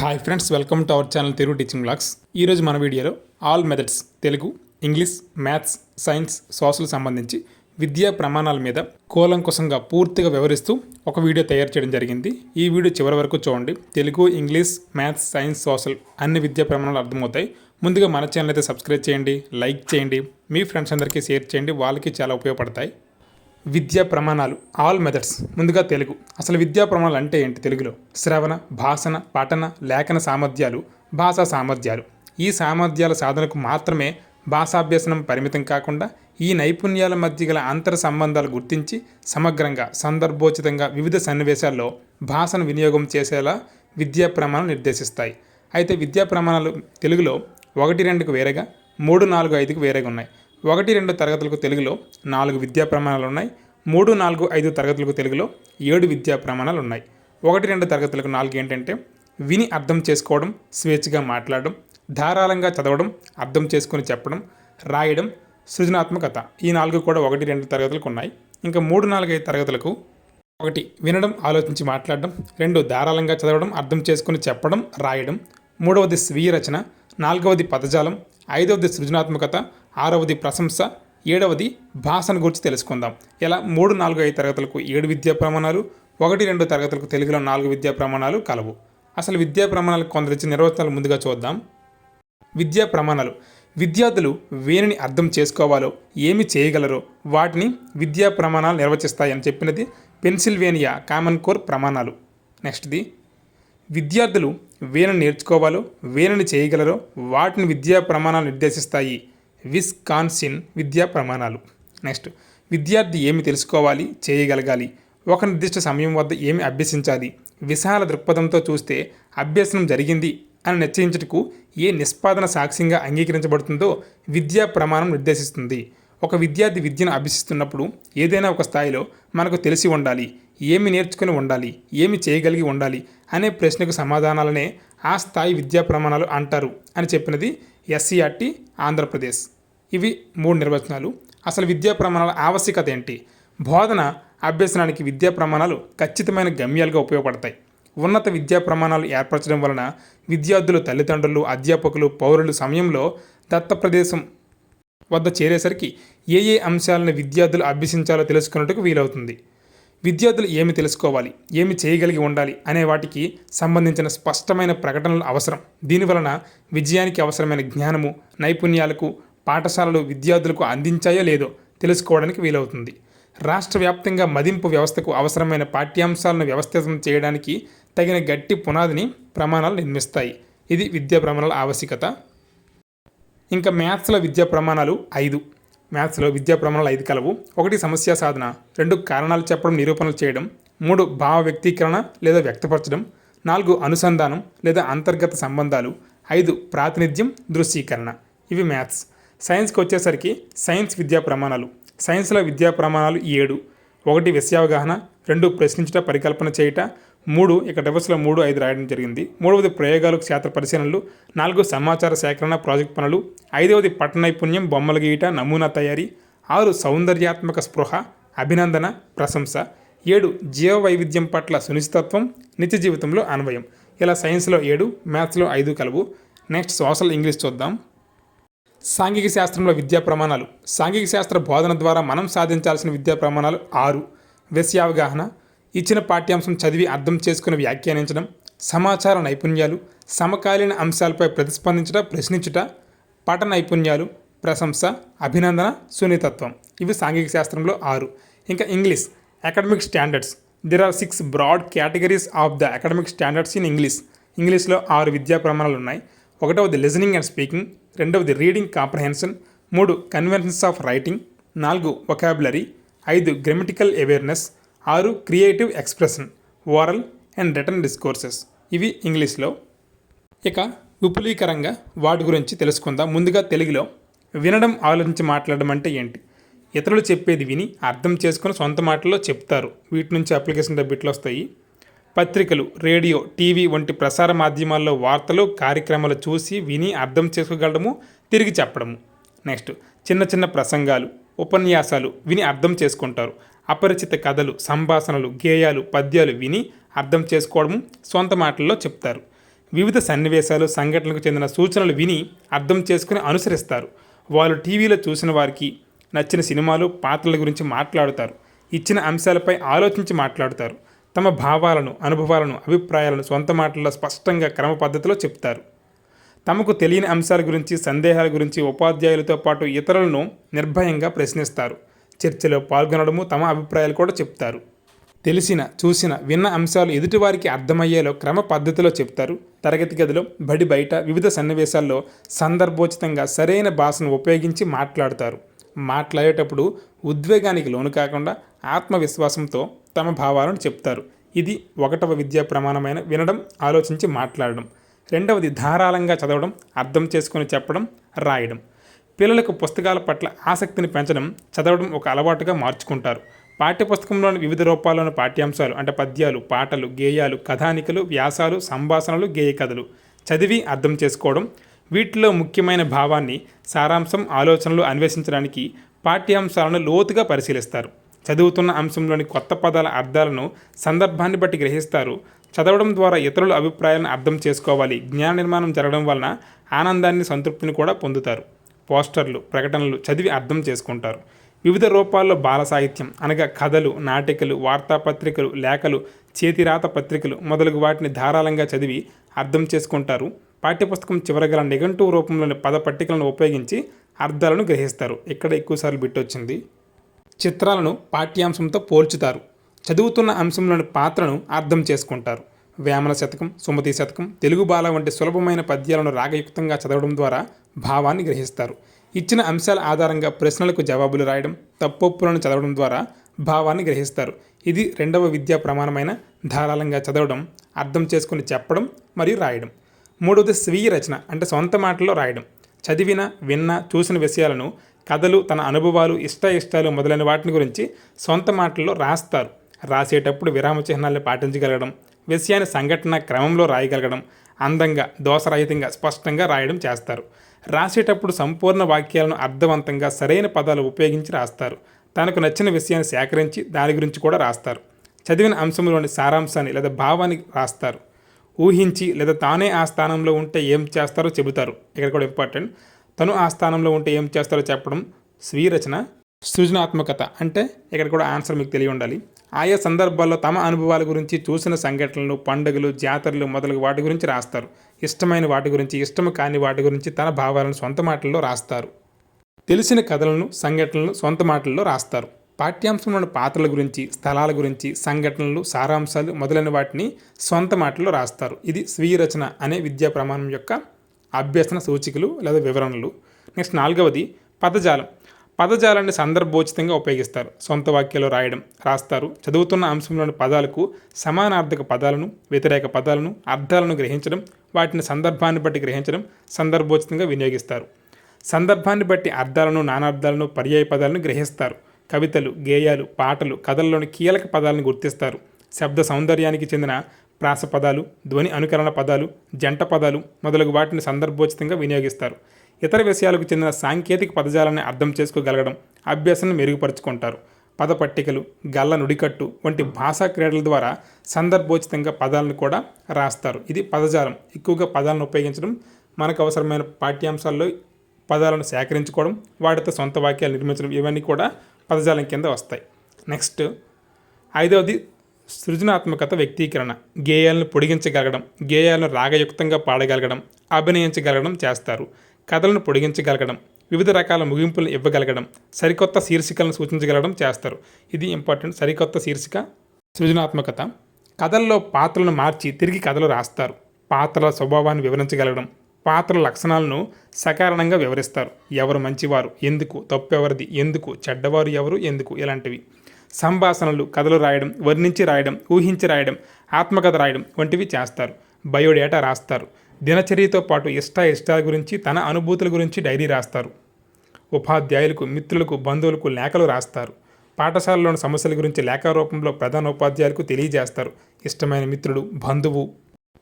Hi friends welcome to our channel Telugu teaching blogs ఈరోజు మన వీడియోలో all methods Telugu English maths science social సంబంధించి విద్యా ప్రమాణాల మీద కూలంకుశంగా పూర్తిగా వివరిస్తూ ఒక వీడియో తయారు చేయడం జరిగింది. ఈ వీడియో చివరి వరకు చూడండి. Telugu English maths science social అన్ని విద్యా ప్రమాణాలు అర్థమవుతాయి. ముందుగా మన ఛానల్ అయితే సబ్స్క్రైబ్ చేయండి లైక్ చేయండి. మీ ఫ్రెండ్స్ అందరికీ షేర్ చేయండి. వాళ్ళకి చాలా ఉపయోగపడతాయి. విద్యా ప్రమాణాలు ఆల్ మెథడ్స్ ముందుగా తెలుగు. అసలు విద్యా ప్రమాణాలు అంటే ఏంటి తెలుగులో? శ్రవణ భాషణ పఠన లేఖన సామర్థ్యాలు భాషా సామర్థ్యాలు. ఈ సామర్థ్యాల సాధనకు మాత్రమే భాషాభ్యసనం పరిమితం కాకుండా ఈ నైపుణ్యాల మధ్య గల అంతర సంబంధాలు గుర్తించి సమగ్రంగా సందర్భోచితంగా వివిధ సన్నివేశాల్లో భాషను వినియోగం చేసేలా విద్యా ప్రమాణాలు నిర్దేశిస్తాయి. అయితే విద్యా ప్రమాణాలు తెలుగులో ఒకటి రెండుకు వేరేగా మూడు నాలుగు ఐదుకు వేరేగా ఉన్నాయి. ఒకటి రెండు తరగతులకు తెలుగులో నాలుగు విద్యా ప్రమాణాలు ఉన్నాయి. మూడు నాలుగు ఐదు తరగతులకు తెలుగులో ఏడు విద్యా ప్రమాణాలు ఉన్నాయి. ఒకటి రెండు తరగతులకు నాలుగు ఏంటంటే విని అర్థం చేసుకోవడం స్వేచ్ఛగా మాట్లాడడం ధారాళంగా చదవడం అర్థం చేసుకొని చెప్పడం రాయడం సృజనాత్మకత. ఈ నాలుగు కూడా ఒకటి రెండు తరగతులకు ఉన్నాయి. ఇంకా మూడు నాలుగు ఐదు తరగతులకు ఒకటి వినడం ఆలోచించి మాట్లాడడం రెండు ధారాళంగా చదవడం అర్థం చేసుకుని చెప్పడం రాయడం మూడవది స్వీయ రచన నాలుగవది పదజాలం ఐదవది సృజనాత్మకత ఆరవది ప్రశంస ఏడవది భాషను గురించి తెలుసుకుందాం. ఇలా మూడు నాలుగు ఐదు తరగతులకు ఏడు విద్యా ప్రమాణాలు ఒకటి రెండు తరగతులకు తెలుగులో నాలుగు విద్యా ప్రమాణాలు కలవు. అసలు విద్యా ప్రమాణాలకు కొందరిచ్చిన నిర్వచనాలు ముందుగా చూద్దాం. విద్యా ప్రమాణాలు. విద్యార్థులు వేనిని అర్థం చేసుకోవాలో ఏమి చేయగలరో వాటిని విద్యా ప్రమాణాలు నిర్వచిస్తాయని చెప్పినది పెన్సిల్వేనియా కామన్ కోర్ ప్రమాణాలు. నెక్స్ట్ది. విద్యార్థులు వేణను నేర్చుకోవాలో వేణని చేయగలరో వాటిని విద్యా ప్రమాణాలు నిర్దేశిస్తాయి. విస్కాన్సిన్ విద్యా ప్రమాణాలు. నెక్స్ట్ విద్యార్థి ఏమి తెలుసుకోవాలి చేయగలగాలి? ఒక నిర్దిష్ట సమయం వద్ద ఏమి అభ్యసించాలి? విశాల దృక్పథంతో చూస్తే అభ్యసనం జరిగింది అని నిశ్చయించటకు ఏ నిష్పాదన సాక్ష్యంగా అంగీకరించబడుతుందో విద్యా ప్రమాణం నిర్దేశిస్తుంది. ఒక విద్యార్థి విద్యను అభ్యసిస్తున్నప్పుడు ఏదైనా ఒక స్థాయిలో మనకు తెలిసి ఉండాలి ఏమి నేర్చుకుని ఉండాలి ఏమి చేయగలిగి ఉండాలి అనే ప్రశ్నకు సమాధానాలనే ఆ స్థాయి విద్యా ప్రమాణాలు అంటారు అని చెప్పినది ఎస్సీఆర్టీ ఆంధ్రప్రదేశ్. ఇవి మూడు నిర్వచనాలు. అసలు విద్యా ప్రమాణాల ఆవశ్యకత ఏంటి? బోధన అభ్యసనానికి విద్యా ప్రమాణాలు ఖచ్చితమైన గమ్యాలుగా ఉపయోగపడతాయి. ఉన్నత విద్యా ప్రమాణాలు ఏర్పరచడం వలన విద్యార్థులు తల్లిదండ్రులు అధ్యాపకులు పౌరులు సమయంలో దత్త ప్రదేశం వద్ద చేరేసరికి ఏ ఏ అంశాలను విద్యార్థులు అభ్యసించాలో తెలుసుకున్నట్టుకు వీలవుతుంది. విద్యార్థులు ఏమి తెలుసుకోవాలి? ఏమి చేయగలిగి ఉండాలి? అనే వాటికి సంబంధించిన స్పష్టమైన ప్రకటనలు అవసరం. దీనివలన విజయానికి అవసరమైన జ్ఞానము నైపుణ్యాలకు పాఠశాలలు విద్యార్థులకు అందించాయో లేదో తెలుసుకోవడానికి వీలవుతుంది. రాష్ట్ర వ్యాప్తంగా మదింపు వ్యవస్థకు అవసరమైన పాఠ్యాంశాలను వ్యవస్థితం చేయడానికి తగిన గట్టి పునాదిని ప్రమాణాలు నిర్మిస్తాయి. ఇది విద్యా ప్రమాణాల ఆవశ్యకత. ఇంకా మ్యాథ్స్లో విద్యా ప్రమాణాలు ఐదు. మ్యాథ్స్లో విద్యా ప్రమాణాలు ఐదు కలవు. ఒకటి సమస్య సాధన. రెండు కారణాలు చెప్పడం నిరూపణలు చేయడం. మూడు భావ వ్యక్తీకరణ లేదా వ్యక్తపరచడం. నాలుగు అనుసంధానం లేదా అంతర్గత సంబంధాలు. ఐదు ప్రాతినిధ్యం దృశ్యీకరణ. ఇవి మ్యాథ్స్. సైన్స్కి వచ్చేసరికి సైన్స్ విద్యా ప్రమాణాలు. సైన్స్లో విద్యా ప్రమాణాలు ఏడు. ఒకటి విషయావగాహన రెండు ప్రశ్నించట పరికల్పన చేయుట మూడు ఇక్కడ డివర్స్లో మూడు ఐదు రాయడం జరిగింది. మూడవది ప్రయోగాలు క్షేత్ర పరిశీలనలు నాలుగు సమాచార సేకరణ ప్రాజెక్ట్ పనులు ఐదవది పట్టణ నైపుణ్యం బొమ్మల గీయట నమూనా తయారీ ఆరు సౌందర్యాత్మక స్పృహ అభినందన ప్రశంస ఏడు జీవ వైవిధ్యం పట్ల సునిశ్చితత్వం నిత్య జీవితంలో అన్వయం. ఇలా సైన్స్లో ఏడు మ్యాథ్స్లో ఐదు కలవు. నెక్స్ట్ సోషల్ ఇంగ్లీష్ చూద్దాం. సాంఘిక శాస్త్రంలో విద్యా ప్రమాణాలు. సాంఘిక శాస్త్ర బోధన ద్వారా మనం సాధించాల్సిన విద్యా ప్రమాణాలు ఆరు. విషయావగాహన ఇచ్చిన పాఠ్యాంశం చదివి అర్థం చేసుకుని వ్యాఖ్యానించడం సమాచార నైపుణ్యాలు సమకాలీన అంశాలపై ప్రతిస్పందించుట ప్రశ్నించుట పట నైపుణ్యాలు ప్రశంస అభినందన సున్నితత్వం. ఇవి సాంఘిక శాస్త్రంలో ఆరు. ఇంకా English academic standards. There are six broad categories of the academic standards in English ఇంగ్లీష్లో ఆరు విద్యా ప్రమాణాలు ఉన్నాయి. ఒకటవది లిజనింగ్ అండ్ స్పీకింగ్ రెండవది రీడింగ్ కాంప్రహెన్షన్ మూడు కన్వెన్షన్స్ ఆఫ్ రైటింగ్ నాలుగు వొకాబులరీ ఐదు గ్రామటికల్ అవేర్నెస్ ఆరు creative expression oral and written discourses. ఇవి ఇంగ్లీష్లో. ఇక విపులీకరంగా వాటి గురించి తెలుసుకుందాం. ముందుగా తెలుగులో వినడం ఆలోచించి మాట్లాడడం అంటే ఏంటి? ఇతరులు చెప్పేది విని అర్థం చేసుకుని సొంత మాటల్లో చెప్తారు. వీటి నుంచి అప్లికేషన్ డబ్బిట్లు వస్తాయి. పత్రికలు రేడియో టీవీ వంటి ప్రసార మాధ్యమాల్లో వార్తలు కార్యక్రమాలు చూసి విని అర్థం చేసుకోగలడము తిరిగి చెప్పడము. నెక్స్ట్ చిన్న చిన్న ప్రసంగాలు ఉపన్యాసాలు విని అర్థం చేసుకుంటారు. అపరిచిత కథలు సంభాషణలు గేయాలు పద్యాలు విని అర్థం చేసుకోవడం సొంత మాటల్లో చెప్తారు. వివిధ సన్నివేశాలు సంఘటనలకు చెందిన సూచనలు విని అర్థం చేసుకుని అనుసరిస్తారు. వాళ్ళు టీవీలో చూసిన వారికి నచ్చిన సినిమాలు పాత్రల గురించి మాట్లాడుతారు. ఇచ్చిన అంశాలపై ఆలోచించి మాట్లాడుతారు. తమ భావాలను అనుభవాలను అభిప్రాయాలను సొంత మాటల్లో స్పష్టంగా క్రమ పద్ధతిలో చెప్తారు. తమకు తెలియని అంశాల గురించి సందేహాల గురించి ఉపాధ్యాయులతో పాటు ఇతరులను నిర్భయంగా ప్రశ్నిస్తారు. చర్చలో పాల్గొనడము తమ అభిప్రాయాలు కూడా చెప్తారు. తెలిసిన చూసిన విన్న అంశాలు ఎదుటివారికి అర్థమయ్యేలో క్రమ పద్ధతిలో చెప్తారు. తరగతి గదిలో బడి బయట వివిధ సన్నివేశాల్లో సందర్భోచితంగా సరైన భాషను ఉపయోగించి మాట్లాడతారు. మాట్లాడేటప్పుడు ఉద్వేగానికి లోను కాకుండా ఆత్మవిశ్వాసంతో తమ భావాలను చెప్తారు. ఇది ఒకటవ విద్యా ప్రమాణమైన వినడం ఆలోచించి మాట్లాడడం. రెండవది ధారాళంగా చదవడం అర్థం చేసుకొని చెప్పడం రాయడం. పిల్లలకు పుస్తకాల పట్ల ఆసక్తిని పెంచడం చదవడం ఒక అలవాటుగా మార్చుకుంటారు. పాఠ్యపుస్తకంలోని వివిధ రూపాల్లోని పాఠ్యాంశాలు అంటే పద్యాలు పాటలు గేయాలు కథానికలు వ్యాసాలు సంభాషణలు గేయ కథలు. చదివి అర్థం చేసుకోవడం వీటిలో ముఖ్యమైన భావాన్ని సారాంశం ఆలోచనలు అన్వేషించడానికి పాఠ్యాంశాలను లోతుగా పరిశీలిస్తారు. చదువుతున్న అంశంలోని కొత్త పదాల అర్థాలను సందర్భాన్ని బట్టి గ్రహిస్తారు. చదవడం ద్వారా ఇతరుల అభిప్రాయాలను అర్థం చేసుకోవాలి. జ్ఞాన నిర్మాణం జరగడం వలన ఆనందాన్ని సంతృప్తిని కూడా పొందుతారు. పోస్టర్లు ప్రకటనలు చదివి అర్థం చేసుకుంటారు. వివిధ రూపాల్లో బాల సాహిత్యం అనగా కథలు నాటికలు వార్తాపత్రికలు లేఖలు చేతిరాత పత్రికలు మొదలగు వాటిని ధారాళంగా చదివి అర్థం చేసుకుంటారు. పాఠ్యపుస్తకం చివర గల నిఘంటు రూపంలోని పద పట్టికలను ఉపయోగించి అర్థాలను గ్రహిస్తారు. ఇక్కడ ఎక్కువసార్లు బిట్టొచ్చింది చిత్రాలను పాఠ్యాంశంతో పోల్చుతారు. చదువుతున్న అంశంలోని పాత్రను అర్థం చేసుకుంటారు. వేమన శతకం సుమతి శతకం తెలుగు బాల వంటి సులభమైన పద్యాలను రాగయుక్తంగా చదవడం ద్వారా భావాన్ని గ్రహిస్తారు. ఇచ్చిన అంశాల ఆధారంగా ప్రశ్నలకు జవాబులు రాయడం తప్పొప్పులను చదవడం ద్వారా భావాన్ని గ్రహిస్తారు. ఇది రెండవ విద్యా ప్రమాణమైన ధారాళంగా చదవడం అర్థం చేసుకుని చెప్పడం మరియు రాయడం. మూడవది స్వీయ రచన అంటే సొంత మాటల్లో రాయడం. చదివిన విన్న చూసిన విషయాలను కథలు తన అనుభవాలు ఇష్ట ఇష్టాలు మొదలైన వాటిని గురించి సొంత మాటల్లో రాస్తారు. రాసేటప్పుడు విరామ చిహ్నాలను పాటించగలగడం విషయాన్ని సంఘటన క్రమంలో రాయగలగడం అందంగా దోషరహితంగా స్పష్టంగా రాయడం చేస్తారు. రాసేటప్పుడు సంపూర్ణ వాక్యాలను అర్థవంతంగా సరైన పదాలు ఉపయోగించి రాస్తారు. తనకు నచ్చిన విషయాన్ని సేకరించి దాని గురించి కూడా రాస్తారు. చదివిన అంశంలోని సారాంశాన్ని లేదా భావాన్ని రాస్తారు. ఊహించి లేదా తానే ఆ స్థానంలో ఉంటే ఏం చేస్తారో చెబుతారు. ఇక్కడ కూడా ఇంపార్టెంట్. తను ఆ స్థానంలో ఉంటే ఏం చేస్తారో చెప్పడం స్వీరచన సృజనాత్మకత అంటే ఇక్కడ కూడా ఆన్సర్ మీకు తెలియ ఉండాలి. ఆయా సందర్భాల్లో తమ అనుభవాల గురించి చూసిన సంఘటనలు పండుగలు జాతరలు మొదలగు వాటి గురించి రాస్తారు. ఇష్టమైన వాటి గురించి ఇష్టం కాని వాటి గురించి తన భావాలను సొంత మాటల్లో రాస్తారు. తెలిసిన కథలను సంఘటనలను సొంత మాటల్లో రాస్తారు. పాఠ్యాంశంలోని పాత్రల గురించి స్థలాల గురించి సంఘటనలు సారాంశాలు మొదలైన వాటిని సొంత మాటల్లో రాస్తారు. ఇది స్వీయ రచన అనే విద్యా ప్రమాణం యొక్క అభ్యసన సూచికలు లేదా వివరణలు. నెక్స్ట్ నాలుగవది పదజాలం. పదజాలాన్ని సందర్భోచితంగా ఉపయోగిస్తారు. సొంత వాక్యాలు రాయడం రాస్తారు. చదువుతున్న అంశంలోని పదాలకు సమానార్థక పదాలను వ్యతిరేక పదాలను అర్థాలను గ్రహించడం వాటిని సందర్భాన్ని బట్టి గ్రహించడం సందర్భోచితంగా వినియోగిస్తారు. సందర్భాన్ని బట్టి అర్థాలను నానార్థాలను పర్యాయ పదాలను గ్రహిస్తారు. కవితలు గేయాలు పాటలు కథల్లోని కీలక పదాలను గుర్తిస్తారు. శబ్ద సౌందర్యానికి చెందిన ప్రాస పదాలు ధ్వని అనుకరణ పదాలు జంట పదాలు మొదలగు వాటిని సందర్భోచితంగా వినియోగిస్తారు. ఇతర విషయాలకు చెందిన సాంకేతిక పదజాలాన్ని అర్థం చేసుకోగలగడం అభ్యాసాన్ని మెరుగుపరుచుకుంటారు. పద పట్టికలు గల్ల నుడికట్టు వంటి భాషా క్రీడల ద్వారా సందర్భోచితంగా పదాలను కూడా రాస్తారు. ఇది పదజాలం. ఎక్కువగా పదాలను ఉపయోగించడం మనకు అవసరమైన పాఠ్యాంశాల్లో పదాలను సేకరించుకోవడం వాటితో సొంత వాక్యాలు నిర్మించడం ఇవన్నీ కూడా పదజాలం కింద వస్తాయి. నెక్స్ట్ ఐదవది సృజనాత్మకత వ్యక్తీకరణ. గేయాలను పొడిగించగలగడం గేయాలను రాగయుక్తంగా పాడగలగడం అభినయించగలగడం చేస్తారు. కథలను పొడిగించగలగడం వివిధ రకాల ముగింపులను ఇవ్వగలగడం సరికొత్త శీర్షికలను సూచించగలగడం చేస్తారు. ఇది ఇంపార్టెంట్. సరికొత్త శీర్షిక సృజనాత్మకత. కథల్లో పాత్రలను మార్చి తిరిగి కథలు రాస్తారు. పాత్రల స్వభావాన్ని వివరించగలగడం పాత్రల లక్షణాలను సకారణంగా వివరిస్తారు. ఎవరు మంచివారు ఎందుకు తప్పెవరిది ఎందుకు చెడ్డవారు ఎవరు ఎందుకు ఇలాంటివి. సంభాషణలు కథలు రాయడం వర్ణించి రాయడం ఊహించి రాయడం ఆత్మకథ రాయడం వంటివి చేస్తారు. బయోడేటా రాస్తారు. దినచర్యతో పాటు ఇష్ట ఇష్టాల గురించి తన అనుభూతుల గురించి డైరీ రాస్తారు. ఉపాధ్యాయులకు మిత్రులకు బంధువులకు లేఖలు రాస్తారు. పాఠశాలలోని సమస్యల గురించి లేఖ రూపంలో ప్రధాన ఉపాధ్యాయులకు తెలియజేస్తారు. ఇష్టమైన మిత్రుడు బంధువు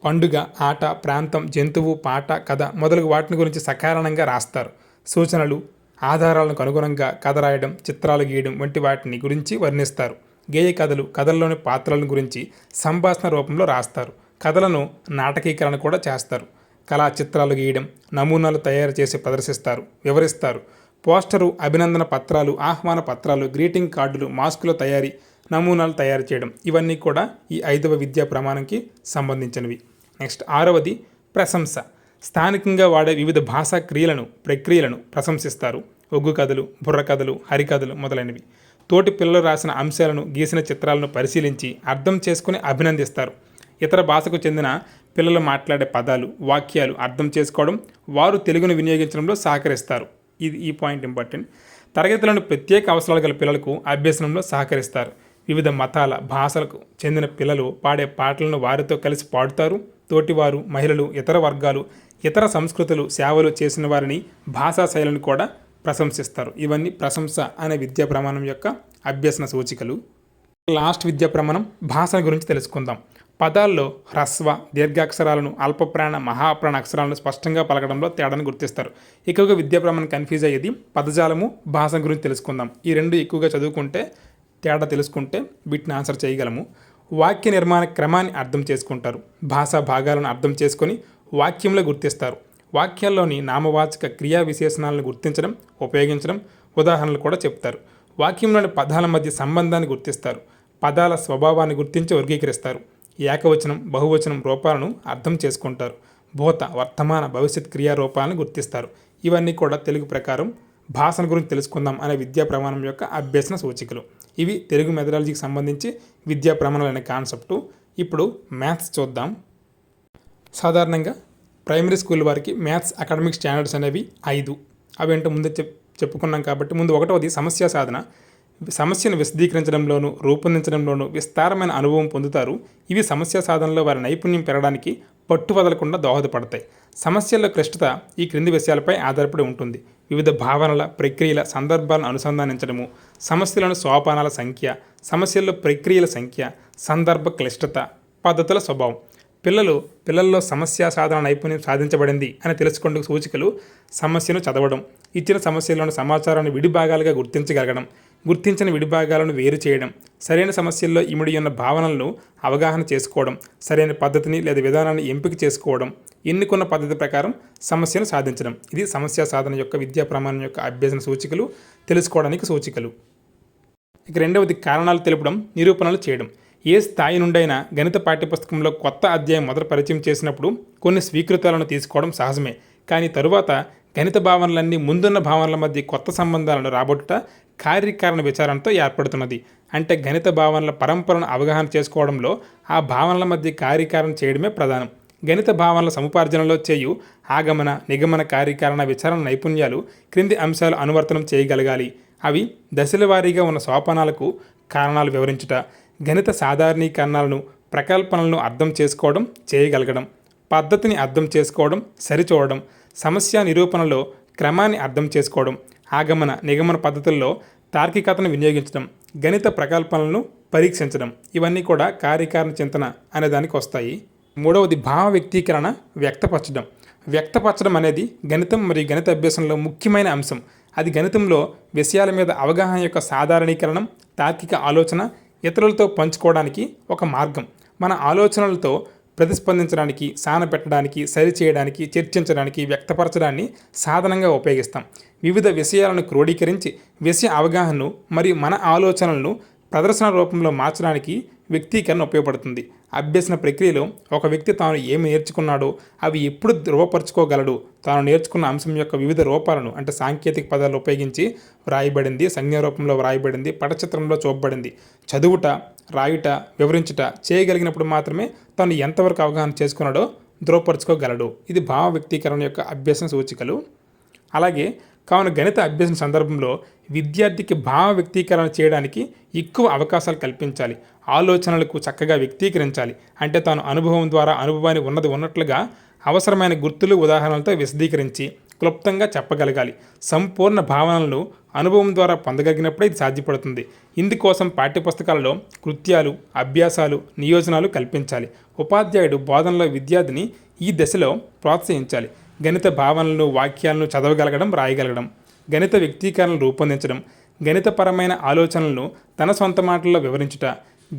పండుగ ఆట ప్రాంతం జంతువు పాట కథ మొదలగు వాటిని గురించి సకారణంగా రాస్తారు. సూచనలు ఆధారాలకు అనుగుణంగా కథ రాయడం చిత్రాలు గీయడం వంటి వాటిని గురించి వర్ణిస్తారు. గేయ కథలు కథల్లోని పాత్రలను గురించి సంభాషణ రూపంలో రాస్తారు. కథలను నాటకీకరణ కూడా చేస్తారు. కళా చిత్రాలు గీయడం నమూనాలు తయారు చేసి ప్రదర్శిస్తారు వివరిస్తారు. పోస్టరు అభినందన పత్రాలు ఆహ్వాన పత్రాలు గ్రీటింగ్ కార్డులు మాస్కుల తయారీ నమూనాలు తయారు చేయడం ఇవన్నీ కూడా ఈ ఐదవ విద్యా ప్రమాణంకి సంబంధించినవి. నెక్స్ట్ ఆరవది ప్రశంస. స్థానికంగా వాడే వివిధ భాషా క్రియలను ప్రక్రియలను ప్రశంసిస్తారు. ఒగ్గు కథలు బుర్రకథలు హరికథలు మొదలైనవి. తోటి పిల్లలు రాసిన అంశాలను గీసిన చిత్రాలను పరిశీలించి అర్థం చేసుకుని అభినందిస్తారు. ఇతర భాషకు చెందిన పిల్లలు మాట్లాడే పదాలు వాక్యాలు అర్థం చేసుకోవడం వారు తెలుగును వినియోగించడంలో సహకరిస్తారు. ఇది ఈ పాయింట్ ఇంపార్టెంట్. తరగతిలోని ప్రత్యేక అవసరాలు గల పిల్లలకు అభ్యసనంలో సహకరిస్తారు. వివిధ మతాల భాషలకు చెందిన పిల్లలు పాడే పాటలను వారితో కలిసి పాడుతారు. తోటివారు మహిళలు ఇతర వర్గాలు ఇతర సంస్కృతులు సేవలు చేసిన వారిని భాషా శైలిని కూడా ప్రశంసిస్తారు. ఇవన్నీ ప్రశంస అనే విద్యా ప్రమాణం యొక్క అభ్యసన సూచికలు. లాస్ట్ విద్యా ప్రమాణం భాషల గురించి తెలుసుకుందాం. పదాల్లో హ్రస్వ దీర్ఘాక్షరాలను అల్పప్రాణ మహాప్రాణ అక్షరాలను స్పష్టంగా పలకడంలో తేడాను గుర్తిస్తారు. ఎక్కువగా విద్యా ప్రమాణం కన్ఫ్యూజ్ అయ్యేది పదజాలము భాష గురించి తెలుసుకుందాం. ఈ రెండు ఎక్కువగా చదువుకుంటే తేడా తెలుసుకుంటే వీటిని ఆన్సర్ చేయగలము. వాక్య నిర్మాణ క్రమాన్ని అర్థం చేసుకుంటారు. భాషా భాగాలను అర్థం చేసుకొని వాక్యంలో గుర్తిస్తారు. వాక్యాల్లోని నామవాచక క్రియా విశేషణాలను గుర్తించడం ఉపయోగించడం ఉదాహరణలు కూడా చెప్తారు. వాక్యంలోని పదాల మధ్య సంబంధాన్ని గుర్తిస్తారు. పదాల స్వభావాన్ని గుర్తించి వర్గీకరిస్తారు. ఏకవచనం బహువచనం రూపాలను అర్థం చేసుకుంటారు. భూత వర్తమాన భవిష్యత్ క్రియా రూపాలను గుర్తిస్తారు. ఇవన్నీ కూడా తెలుగు ప్రకారం భాషల గురించి తెలుసుకుందాం అనే విద్యా ప్రమాణం యొక్క అభ్యసన సూచికలు. ఇవి తెలుగు మెథడాలజీకి సంబంధించి విద్యా ప్రమాణాలు అనే కాన్సెప్టు. ఇప్పుడు మ్యాథ్స్ చూద్దాం. సాధారణంగా ప్రైమరీ స్కూల్ వారికి మ్యాథ్స్ అకాడమిక్ స్టాండర్డ్స్ అనేవి ఐదు. అవేంటో ముందే చెప్ చెప్పుకున్నాం కాబట్టి ముందు ఒకటవది సమస్య సాధన. సమస్యను విశదీకరించడంలోనూ రూపొందించడంలోనూ విస్తారమైన అనుభవం పొందుతారు. ఇవి సమస్య సాధనలో వారి నైపుణ్యం పెరగడానికి పట్టు వదలకుండా దోహదపడతాయి. సమస్యల క్లిష్టత ఈ క్రింది విషయాలపై ఆధారపడి ఉంటుంది. వివిధ భావనల ప్రక్రియల సందర్భాలను అనుసంధానించడము సమస్యలను సోపానాల సంఖ్య సమస్యల్లో ప్రక్రియల సంఖ్య సందర్భ క్లిష్టత పద్ధతుల స్వభావం. పిల్లలు పిల్లల్లో సమస్య సాధన నైపుణ్యం సాధించబడింది అని తెలుసుకుంటూ సూచికలు సమస్యను చదవడం ఇచ్చిన సమస్యలోని సమాచారాన్ని విడిభాగాలుగా గుర్తించగలగడం గుర్తించిన విడిభాగాలను వేరు చేయడం సరైన సమస్యల్లో ఇమిడి ఉన్న భావనలను అవగాహన చేసుకోవడం సరైన పద్ధతిని లేదా విధానాన్ని ఎంపిక చేసుకోవడం ఎన్నుకున్న పద్ధతి ప్రకారం సమస్యను సాధించడం. ఇది సమస్య సాధన యొక్క విద్యా ప్రమాణం యొక్క అభ్యసన సూచికలు తెలుసుకోవడానికి సూచికలు. ఇక రెండవది కారణాలు తెలుపడం నిరూపణలు చేయడం. ఏ స్థాయి నుండైనా గణిత పాఠ్యపుస్తకంలో కొత్త అధ్యాయం మొదట పరిచయం చేసినప్పుడు కొన్ని స్వీకృతాలను తీసుకోవడం సహజమే. కానీ తరువాత గణిత భావనలన్నీ ముందున్న భావనల మధ్య కొత్త సంబంధాలను రాబట్టుట కార్యకారణ విచారణతో ఏర్పడుతున్నది. అంటే గణిత భావనల పరంపరను అవగాహన చేసుకోవడంలో ఆ భావనల మధ్య కార్యకారణ చేయడమే ప్రధానం. గణిత భావనల సముపార్జనలో చేయు ఆగమన నిగమన కార్యకారణ విచారణ నైపుణ్యాలు క్రింది అంశాలు అనువర్తనం చేయగలగాలి. అవి దశల వారీగా ఉన్న సోపానాలకు కారణాలు వివరించుట గణిత సాధారణీకరణాలను ప్రకల్పనలను అర్థం చేసుకోవడం చేయగలగడం పద్ధతిని అర్థం చేసుకోవడం సరిచూడడం సమస్య నిరూపణలో క్రమాన్ని అర్థం చేసుకోవడం ఆగమన నిగమన పద్ధతుల్లో తార్కికతను వినియోగించడం గణిత ప్రకల్పనలను పరీక్షించడం ఇవన్నీ కూడా కార్యకారణ చింతన అనే దానికి వస్తాయి. మూడవది భావ వ్యక్తీకరణ వ్యక్తపరచడం. వ్యక్తపరచడం అనేది గణితం మరియు గణిత అభ్యాసంలో ముఖ్యమైన అంశం. అది గణితంలో విషయాల మీద అవగాహన యొక్క సాధారణీకరణం తార్కిక ఆలోచన ఇతరులతో పంచుకోవడానికి ఒక మార్గం. మన ఆలోచనలతో ప్రతిస్పందించడానికి సాన పెట్టడానికి సరిచేయడానికి చర్చించడానికి వ్యక్తపరచడాన్ని సాధనంగా ఉపయోగిస్తాం. వివిధ విషయాలను క్రోడీకరించి విషయ అవగాహనను మరియు మన ఆలోచనలను ప్రదర్శన రూపంలో మార్చడానికి వ్యక్తీకరణ ఉపయోగపడుతుంది. అభ్యసన ప్రక్రియలో ఒక వ్యక్తి తాను ఏమి నేర్చుకున్నాడో అవి ఎప్పుడు రూపపరచుకోగలడు తాను నేర్చుకున్న అంశం యొక్క వివిధ రూపాలను అంటే సాంకేతిక పదాలు ఉపయోగించి వ్రాయబడింది సంజ్ఞ రూపంలో వ్రాయబడింది పటచిత్రంలో చూపబడింది. చదువుట రాయుట వివరించుట చేయగలిగినప్పుడు మాత్రమే తాను ఎంతవరకు అవగాహన చేసుకున్నాడో ధృవపరచుకోగలడు. ఇది భావ వ్యక్తీకరణ యొక్క అభ్యసన సూచికలు. అలాగే కావున గణిత అభ్యసన సందర్భంలో విద్యార్థికి భావ వ్యక్తీకరణ చేయడానికి ఎక్కువ అవకాశాలు కల్పించాలి. ఆలోచనలకు చక్కగా వ్యక్తీకరించాలి. అంటే తాను అనుభవం ద్వారా అనుభవాన్ని ఉన్నది ఉన్నట్లుగా అవసరమైన గుర్తులు ఉదాహరణలతో విశదీకరించి క్లుప్తంగా చెప్పగలగాలి. సంపూర్ణ భావనలను అనుభవం ద్వారా పొందగలిగినప్పుడే ఇది సాధ్యపడుతుంది. ఇందుకోసం పాఠ్యపుస్తకాలలో కృత్యాలు అభ్యాసాలు నియోజనాలు కల్పించాలి. ఉపాధ్యాయుడు బోధనలో విద్యార్థిని ఈ దశలో ప్రోత్సహించాలి. గణిత భావనలను వాక్యాలను చదవగలగడం రాయగలగడం గణిత వ్యక్తీకరణలు రూపొందించడం గణితపరమైన ఆలోచనలను తన సొంత మాటల్లో వివరించుట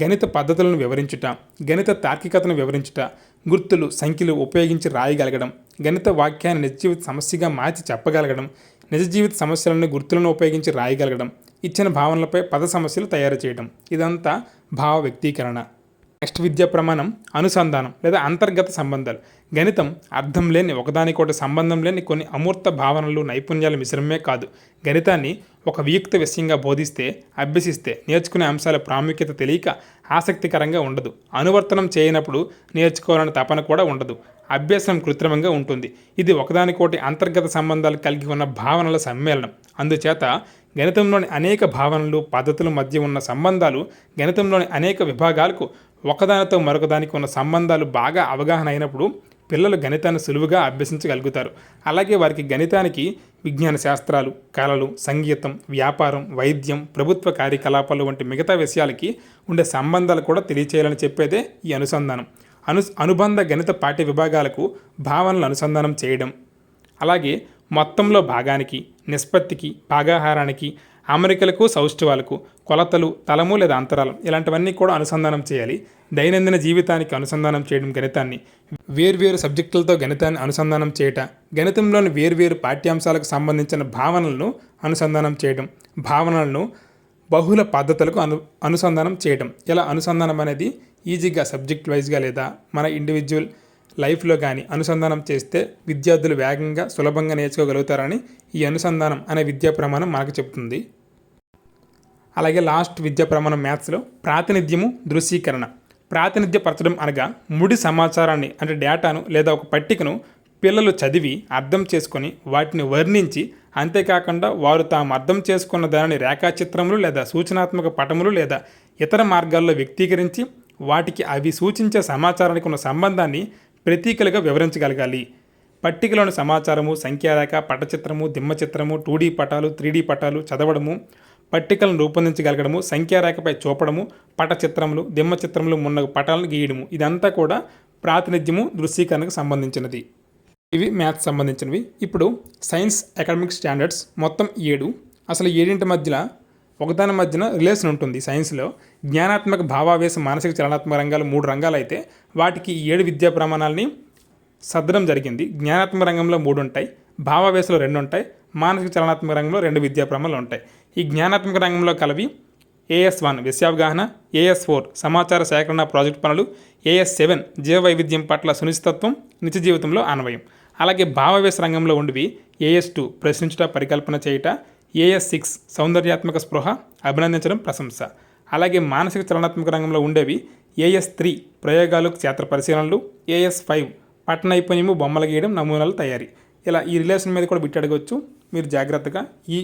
గణిత పద్ధతులను వివరించుట గణిత తార్కికతను వివరించుట గుర్తులు సంఖ్యలు ఉపయోగించి రాయగలగడం గణిత వాక్యాన్ని నిజ జీవిత సమస్యగా మార్చి చెప్పగలగడం నిజ జీవిత సమస్యలను గుర్తులను ఉపయోగించి రాయగలగడం ఇచ్చిన భావనలపై పద సమస్యలు తయారు చేయడం. ఇదంతా భావ వ్యక్తీకరణ. నెక్స్ట్ విద్యా ప్రమాణం అనుసంధానం లేదా అంతర్గత సంబంధాలు. గణితం అర్థం లేని ఒకదానికోటి సంబంధం లేని కొన్ని అమూర్త భావనలు నైపుణ్యాల మిశ్రమే కాదు. గణితాన్ని ఒక వియుక్త విషయంగా బోధిస్తే అభ్యసిస్తే నేర్చుకునే అంశాల ప్రాముఖ్యత తెలియక ఆసక్తికరంగా ఉండదు. అనువర్తనం చేయనప్పుడు నేర్చుకోవాలనే తపన కూడా ఉండదు. అభ్యాసం కృత్రిమంగా ఉంటుంది. ఇది ఒకదానికోటి అంతర్గత సంబంధాలు కలిగి ఉన్న భావనల సమ్మేళనం. అందుచేత గణితంలోని అనేక భావనలు పద్ధతుల మధ్య ఉన్న సంబంధాలు గణితంలోని అనేక విభాగాలకు ఒకదానితో మరొకదానికి ఉన్న సంబంధాలు బాగా అవగాహన అయినప్పుడు పిల్లలు గణితాన్ని సులువుగా అభ్యసించగలుగుతారు. అలాగే వారికి గణితానికి విజ్ఞాన శాస్త్రాలు కళలు సంగీతం వ్యాపారం వైద్యం ప్రభుత్వ కార్యకలాపాలు వంటి మిగతా విషయాలకి ఉండే సంబంధాలు కూడా తెలియచేయాలని చెప్పేదే ఈ అనుసంధానం. అను అనుబంధ గణిత పాఠ్య విభాగాలకు భావనలు అనుసంధానం చేయడం. అలాగే మొత్తంలో భాగానికి నిష్పత్తికి భాగాహారానికి అమరికలకు సౌష్ఠవాలకు కొలతలు తలము లేదా అంతరాలం ఇలాంటివన్నీ కూడా అనుసంధానం చేయాలి. దైనందిన జీవితానికి అనుసంధానం చేయడం గణితాన్ని. వేర్వేరు సబ్జెక్టులతో గణితాన్ని అనుసంధానం చేయట గణితంలోని వేర్వేరు పాఠ్యాంశాలకు సంబంధించిన భావనలను అనుసంధానం చేయడం భావనలను బహుళ పద్ధతులకు అను అనుసంధానం చేయడం. ఇలా అనుసంధానం అనేది ఈజీగా సబ్జెక్ట్ వైజ్గా లేదా మన ఇండివిజువల్ లైఫ్లో కానీ అనుసంధానం చేస్తే విద్యార్థులు వేగంగా సులభంగా నేర్చుకోగలుగుతారని ఈ అనుసంధానం అనే విద్యా ప్రమాణం మనకు చెప్తుంది అలాగే లాస్ట్ విద్యా ప్రమాణం మ్యాథ్స్లో ప్రాతినిధ్యము దృశ్యీకరణ ప్రాతినిధ్యపరచడం అనగా ముడి సమాచారాన్ని అంటే డేటాను లేదా ఒక పట్టికను పిల్లలు చదివి అర్థం చేసుకొని వాటిని వర్ణించి అంతేకాకుండా వారు తాము అర్థం చేసుకున్న దానిని రేఖాచిత్రములు లేదా సూచనాత్మక పటములు లేదా ఇతర మార్గాల్లో వ్యక్తీకరించి వాటికి అవి సూచించే సమాచారానికి ఉన్న సంబంధాన్ని ప్రతీకలుగా వివరించగలగాలి. పట్టికలోని సమాచారము సంఖ్యారేఖ పటచిత్రము దిమ్మ చిత్రము టూ డీ పటాలు త్రీ డీ పటాలు చదవడము పట్టికలను రూపొందించగలగడము సంఖ్యారేఖపై చూపడము పట చిత్రములు దిమ్మ చిత్రములు మున్న పటాలను గీయడము. ఇదంతా కూడా ప్రాతినిధ్యము దృశ్యీకరణకు సంబంధించినది. ఇవి మ్యాథ్స్ సంబంధించినవి. ఇప్పుడు సైన్స్ అకాడమిక్ స్టాండర్డ్స్ మొత్తం ఏడు. అసలు ఏడింటి మధ్యలో ఒకదాని మధ్యన రిలేషన్ ఉంటుంది సైన్స్లో. జ్ఞానాత్మక భావావేశ మానసిక చలనాత్మక రంగాలు మూడు రంగాలు అయితే వాటికి ఏడు విద్యా ప్రమాణాలని సర్దడం జరిగింది. జ్ఞానాత్మక రంగంలో మూడు ఉంటాయి భావావేశంలో రెండు ఉంటాయి మానసిక చలనాత్మక రంగంలో రెండు విద్యా ప్రమాణాలు ఉంటాయి. ఈ జ్ఞానాత్మక రంగంలో కలవి ఏఎస్ వన్ విషయావగాహన ఏఎస్ ఫోర్ సమాచార సేకరణ ప్రాజెక్ట్ పనులు ఏఎస్ సెవెన్ జీవ వైవిధ్యం పట్ల సునిశ్చితత్వం నిత్య జీవితంలో అన్వయం. అలాగే భావవేశ రంగంలో ఉండివి ఏఎస్ టూ ప్రశ్నించుట పరికల్పన చేయుట ఏఎస్ సిక్స్ సౌందర్యాత్మక స్పృహ అభినందించడం ప్రశంస. అలాగే మానసిక చలనాత్మక రంగంలో ఉండేవి ఏఎస్ త్రీ ప్రయోగాలు క్షేత్ర పరిశీలనలు ఏఎస్ ఫైవ్ పట్ట నైపుణ్యము బొమ్మలు గీయడం నమూనాల తయారీ. ఇలా ఈ రిలేషన్ మీద కూడా బిట్టడగవచ్చు మీరు జాగ్రత్తగా ఈ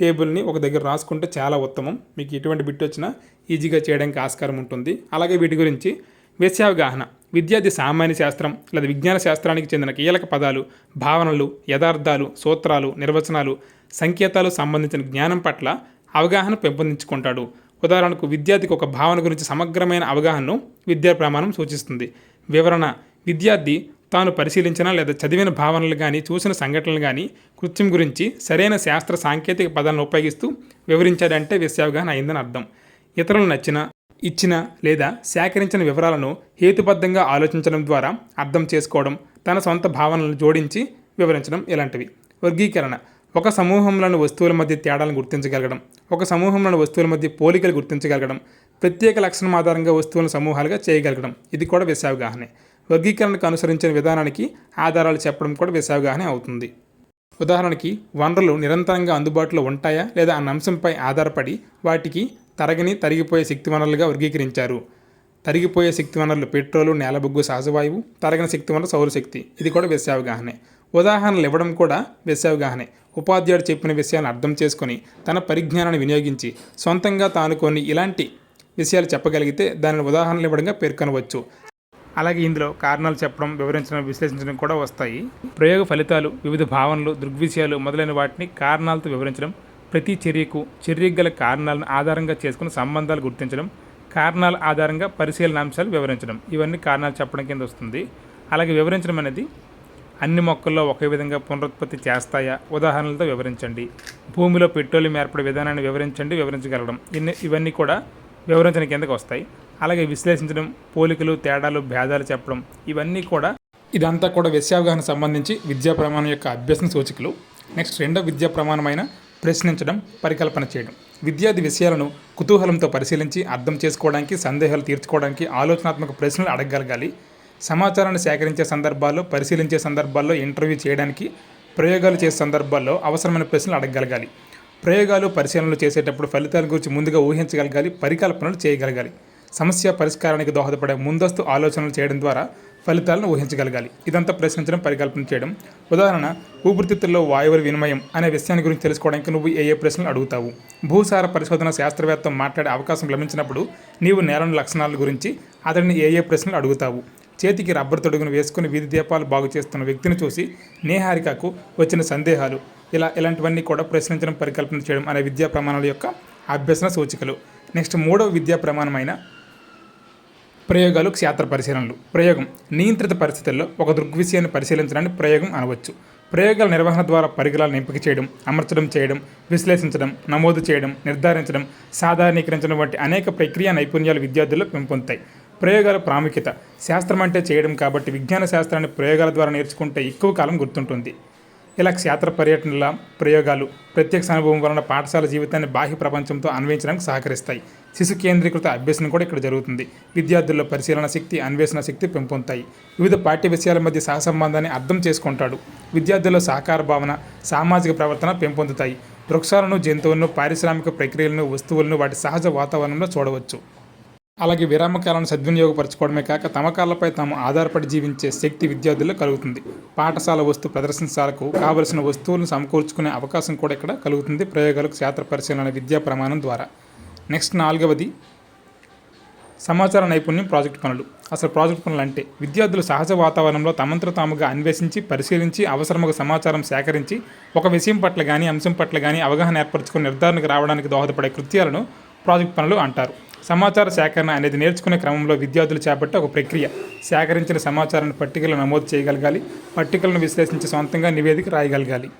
టేబుల్ని ఒక దగ్గర రాసుకుంటే చాలా ఉత్తమం. మీకు ఎటువంటి బిట్ వచ్చినా ఈజీగా చేయడానికి ఆస్కారం ఉంటుంది. అలాగే వీటి గురించి విషయావగాహన విద్యార్థి సామాన్య శాస్త్రం లేదా విజ్ఞాన శాస్త్రానికి చెందిన కీలక పదాలు భావనలు యథార్థాలు సూత్రాలు నిర్వచనాలు సంకేతాలు సంబంధించిన జ్ఞానం పట్ల అవగాహన పెంపొందించుకుంటాడు. ఉదాహరణకు విద్యార్థికి ఒక భావన గురించి సమగ్రమైన అవగాహనను విద్యా ప్రమాణం సూచిస్తుంది. వివరణ విద్యార్థి తాను పరిశీలించిన లేదా చదివిన భావనలు కానీ చూసిన సంఘటనలు కానీ కృత్యం గురించి సరైన శాస్త్ర సాంకేతిక పదాలను ఉపయోగిస్తూ వివరించాడంటే విషయావగాహన అయిందని అర్థం. ఇతరులు నచ్చిన ఇచ్చిన లేదా సేకరించిన వివరాలను హేతుబద్ధంగా ఆలోచించడం ద్వారా అర్థం చేసుకోవడం తన సొంత భావనలను జోడించి వివరించడం ఇలాంటివి. వర్గీకరణ. ఒక సమూహంలోని వస్తువుల మధ్య తేడాలను గుర్తించగలగడం. ఒక సమూహంలోని వస్తువుల మధ్య పోలికలు గుర్తించగలగడం. ప్రత్యేక లక్షణం ఆధారంగా వస్తువులను సమూహాలుగా చేయగలగడం. ఇది కూడా విషయావగాహనే వర్గీకరణకు అనుసరించిన విధానానికి ఆధారాలు చెప్పడం కూడా విషయావగాహనే అవుతుంది. ఉదాహరణకి వనరులు నిరంతరంగా అందుబాటులో ఉంటాయా లేదా అన్న అంశంపై ఆధారపడి వాటికి తరగని తరిగిపోయే శక్తి వనరులుగా వర్గీకరించారు. తరిగిపోయే శక్తి వనరులు పెట్రోలు నేలబొగ్గు సహజవాయువు తరగని శక్తి వనరు సౌరశక్తి ఇది కూడా విశావగాహనే ఉదాహరణలు ఇవ్వడం కూడా విశావగాహనే ఉపాధ్యాయుడు చెప్పిన విషయాలను అర్థం చేసుకొని తన పరిజ్ఞానాన్ని వినియోగించి సొంతంగా తాను కొన్ని ఇలాంటి విషయాలు చెప్పగలిగితే దానిని ఉదాహరణలు ఇవ్వడంగా పేర్కొనవచ్చు. అలాగే ఇందులో కారణాలు చెప్పడం వివరించడం విశ్లేషించడం కూడా వస్తాయి. ప్రయోగ ఫలితాలు వివిధ భావనలు దృగ్విషయాలు మొదలైన వాటిని కారణాలతో వివరించడం ప్రతి చర్యకు చర్యకు గల కారణాలను ఆధారంగా చేసుకుని సంబంధాలు గుర్తించడం కారణాల ఆధారంగా పరిశీలన అంశాలు వివరించడం. ఇవన్నీ కారణాలు చెప్పడం కింద వస్తుంది. అలాగే వివరించడం అనేది అన్ని మొక్కల్లో ఒకే విధంగా పునరుత్పత్తి చేస్తాయా? ఉదాహరణలతో వివరించండి. భూమిలో పెట్రోలియం ఏర్పడే విధానాన్ని వివరించండి వివరించగలగడం. ఇన్ని ఇవన్నీ కూడా వివరించడం కిందకు వస్తాయి. అలాగే విశ్లేషించడం పోలికలు తేడాలు భేదాలు చెప్పడం ఇవన్నీ కూడా ఇదంతా కూడా విషయావగాహన సంబంధించి విద్యా ప్రమాణం యొక్క అభ్యసన సూచికలు. నెక్స్ట్ రెండో విద్యా ప్రమాణమైన ప్రశ్నించడం పరికల్పన చేయడం. విద్యార్థి విషయాలను కుతూహలంతో పరిశీలించి అర్థం చేసుకోవడానికి సందేహాలు తీర్చుకోవడానికి ఆలోచనాత్మక ప్రశ్నలు అడగగలగాలి. సమాచారాన్ని సేకరించే సందర్భాల్లో పరిశీలించే సందర్భాల్లో ఇంటర్వ్యూ చేయడానికి ప్రయోగాలు చేసే సందర్భాల్లో అవసరమైన ప్రశ్నలు అడగగలగాలి. ప్రయోగాలు పరిశీలనలు చేసేటప్పుడు ఫలితాల గురించి ముందుగా ఊహించగలగాలి పరికల్పనలు చేయగలగాలి. సమస్య పరిష్కారానికి దోహదపడే ముందస్తు ఆలోచనలు చేయడం ద్వారా ఫలితాలను ఊహించగలగాలి. ఇదంతా ప్రశ్నించడం పరికల్పన చేయడం. ఉదాహరణ ఊపిరితిత్తుల్లో వాయువుల వినిమయం అనే విషయాన్ని గురించి తెలుసుకోవడానికి నువ్వు ఏ ఏ ప్రశ్నలు అడుగుతావు? భూసార పరిశోధన శాస్త్రవేత్త మాట్లాడే అవకాశం లభించినప్పుడు నీవు నేలని లక్షణాల గురించి అతడిని ఏ ఏ ప్రశ్నలు అడుగుతావు? చేతికి రబ్బర్ తొడుగును వేసుకుని వీధి దీపాలు బాగు చేస్తున్న వ్యక్తిని చూసి నేహారికకు వచ్చిన సందేహాలు. ఇలా ఇలాంటివన్నీ కూడా ప్రశ్నించడం పరికల్పన చేయడం అనే విద్యా ప్రమాణాల యొక్క అభ్యసన సూచికలు. నెక్స్ట్ మూడవ విద్యా ప్రమాణమైన ప్రయోగాలు క్షేత్ర పరిశీలనలు. ప్రయోగం. నియంత్రిత పరిస్థితుల్లో ఒక దృగ్విషయాన్ని పరిశీలించడానికి ప్రయోగం అనవచ్చు. ప్రయోగాల నిర్వహణ ద్వారా పరికరాలను ఎంపిక చేయడం అమర్చడం చేయడం విశ్లేషించడం నమోదు చేయడం నిర్ధారించడం సాధారణీకరించడం వంటి అనేక ప్రక్రియ నైపుణ్యాలు విద్యార్థుల్లో పెంపొందుతాయి. ప్రయోగాల ప్రాముఖ్యత. శాస్త్రం అంటే చేయడం కాబట్టి విజ్ఞాన శాస్త్రాన్ని ప్రయోగాల ద్వారా నేర్చుకుంటే ఎక్కువ కాలం గుర్తుంటుంది. ఇలా క్షేత్ర పర్యటనల ప్రయోగాలు ప్రత్యక్ష అనుభవం వలన పాఠశాల జీవితాన్ని బాహ్య ప్రపంచంతో అన్వయించడానికి సహకరిస్తాయి. శిశు కేంద్రీకృత అభ్యసనం కూడా ఇక్కడ జరుగుతుంది. విద్యార్థుల్లో పరిశీలన శక్తి అన్వేషణ శక్తి పెంపొందుతాయి. వివిధ పాఠ్య విషయాల మధ్య సహసంబంధాన్ని అర్థం చేసుకుంటాడు. విద్యార్థుల్లో సహకార భావన సామాజిక ప్రవర్తన పెంపొందుతాయి. వృక్షాలను జంతువులను పారిశ్రామిక ప్రక్రియలను వస్తువులను వాటి సహజ వాతావరణంలో చూడవచ్చు. అలాగే విరామకాలను సద్వినియోగపరచుకోవడమే కాక తమ కాళ్ళపై తాము ఆధారపడి జీవించే శక్తి విద్యార్థుల్లో కలుగుతుంది. పాఠశాల వస్తు ప్రదర్శనశాలకు కావలసిన వస్తువులను సమకూర్చుకునే అవకాశం కూడా ఇక్కడ కలుగుతుంది ప్రయోగాలకు క్షేత్ర పరిశీలన విద్యా ప్రమాణం ద్వారా. నెక్స్ట్ నాలుగవది సమాచార నైపుణ్యం ప్రాజెక్ట్ పనులు. అసలు ప్రాజెక్ట్ పనులు అంటే విద్యార్థులు సహజ వాతావరణంలో తమంతర తాముగా అన్వేషించి పరిశీలించి అవసరముగా సమాచారం సేకరించి ఒక విషయం పట్ల కానీ అంశం పట్ల కానీ అవగాహన ఏర్పరచుకుని నిర్ధారణకు రావడానికి దోహదపడే కృత్యాలను ప్రాజెక్ట్ పనులు అంటారు. సమాచార సేకరణ అనేది నేర్చుకునే క్రమంలో విద్యార్థులు చేపట్టే ఒక ప్రక్రియ. సేకరించిన సమాచారాన్ని పట్టికలు నమోదు చేయగలగాలి పట్టికలను విశ్లేషించి సొంతంగా నివేదిక రాయగలగాలి.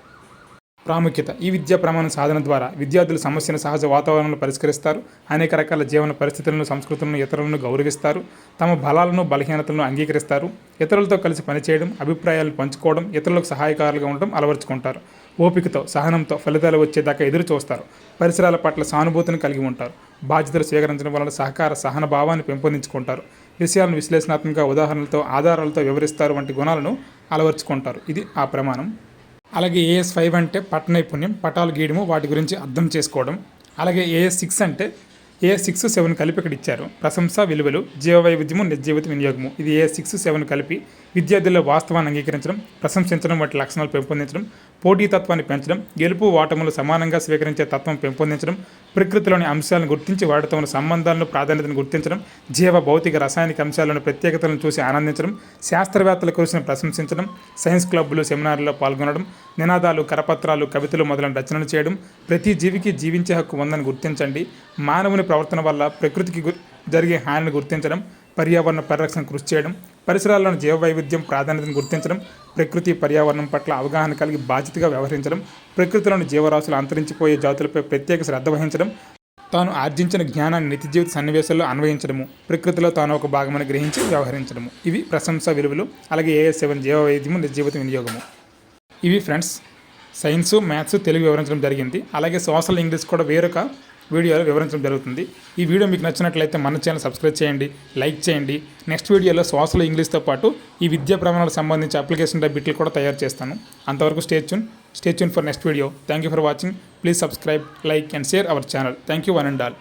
ప్రాముఖ్యత. ఈ విద్యా ప్రమాణ సాధన ద్వారా విద్యార్థులు సమస్యను సహజ వాతావరణంలో పరిష్కరిస్తారు అనేక రకాల జీవన పరిస్థితులను సంస్కృతులను ఇతరులను గౌరవిస్తారు తమ బలాలను బలహీనతలను అంగీకరిస్తారు ఇతరులతో కలిసి పనిచేయడం అభిప్రాయాలను పంచుకోవడం ఇతరులకు సహాయకారులుగా ఉండడం అలవర్చుకుంటారు. ఓపికతో సహనంతో ఫలితాలు వచ్చేదాకా ఎదురు చూస్తారు. పరిసరాల పట్ల సానుభూతిని కలిగి ఉంటారు. బాధ్యతలు స్వీకరించడం వలన సహకార సహన భావాన్ని పెంపొందించుకుంటారు. విషయాలను విశ్లేషణాత్మక ఉదాహరణలతో ఆధారాలతో వివరిస్తారు వంటి గుణాలను అలవర్చుకుంటారు. ఇది ఆ ప్రమాణం. అలాగే ఏఎస్ ఫైవ్ అంటే పట్ట నైపుణ్యం పటాలు గీయడము వాటి గురించి అర్థం చేసుకోవడం. అలాగే ఏఎస్ సిక్స్ అంటే ఏఎస్ సిక్స్ సెవెన్ కలిపి ఇక్కడ ఇచ్చారు. ప్రశంస విలువలు జీవ వైవిధ్యము నిర్జీవిత వినియోగము. ఇది ఏఎస్ సిక్స్ సెవెన్ కలిపి విద్యార్థుల్లో వాస్తవాన్ని అంగీకరించడం ప్రశంసించడం వంటి లక్షణాలు పెంపొందించడం పోటీతత్వాన్ని పెంచడం గెలుపు ఓటములు సమానంగా స్వీకరించే తత్వం పెంపొందించడం ప్రకృతిలోని అంశాలను గుర్తించి వాటితో ఉన్న సంబంధాలను ప్రాధాన్యతను గుర్తించడం జీవ భౌతిక రసాయనిక అంశాలను ప్రత్యేకతలను చూసి ఆనందించడం శాస్త్రవేత్తల కృషిని ప్రశంసించడం సైన్స్ క్లబ్బులు సెమినార్లలో పాల్గొనడం నినాదాలు కరపత్రాలు కవితలు మొదలైన రచనలు చేయడం ప్రతి జీవికి జీవించే హక్కు ఉందని గుర్తించండి. మానవుని ప్రవర్తన వల్ల ప్రకృతికి జరిగే హానిని గుర్తించడం పర్యావరణ పరిరక్షణ కృషి చేయడం పరిసరాల్లోని జీవ వైవిధ్యం ప్రాధాన్యతను గుర్తించడం ప్రకృతి పర్యావరణం పట్ల అవగాహన కలిగి బాధ్యతగా వ్యవహరించడం ప్రకృతిలోని జీవరాశులు అంతరించిపోయే జాతులపై ప్రత్యేక శ్రద్ధ వహించడం తాను ఆర్జించిన జ్ఞానాన్ని నిత్య జీవిత సన్నివేశాల్లో అన్వయించడము ప్రకృతిలో తాను ఒక భాగమని గ్రహించి వ్యవహరించడము. ఇవి ప్రశంస విలువలు అలాగే ఏఎస్ సెవెన్ జీవ వైద్యము నిర్జీవిత వినియోగము. ఇవి ఫ్రెండ్స్ సైన్సు మ్యాథ్స్ తెలుగు వివరించడం జరిగింది. అలాగే సోషల్ ఇంగ్లీష్ కూడా వేరొక వీడియోలో వివరించడం జరుగుతుంది. ఈ వీడియో మీకు నచ్చినట్లయితే మన ఛానల్ సబ్స్క్రైబ్ చేయండి లైక్ చేయండి. నెక్స్ట్ వీడియోలో సోషల్ ఇంగ్లీష్తో పాటు ఈ విద్యా ప్రమాణాలకు సంబంధించి అప్లికేషన్ బిట్లు కూడా తయారు చేస్తాను. అంతవరకు stay tune stay tune for next video thank you for watching please subscribe like and share our channel thank you one and all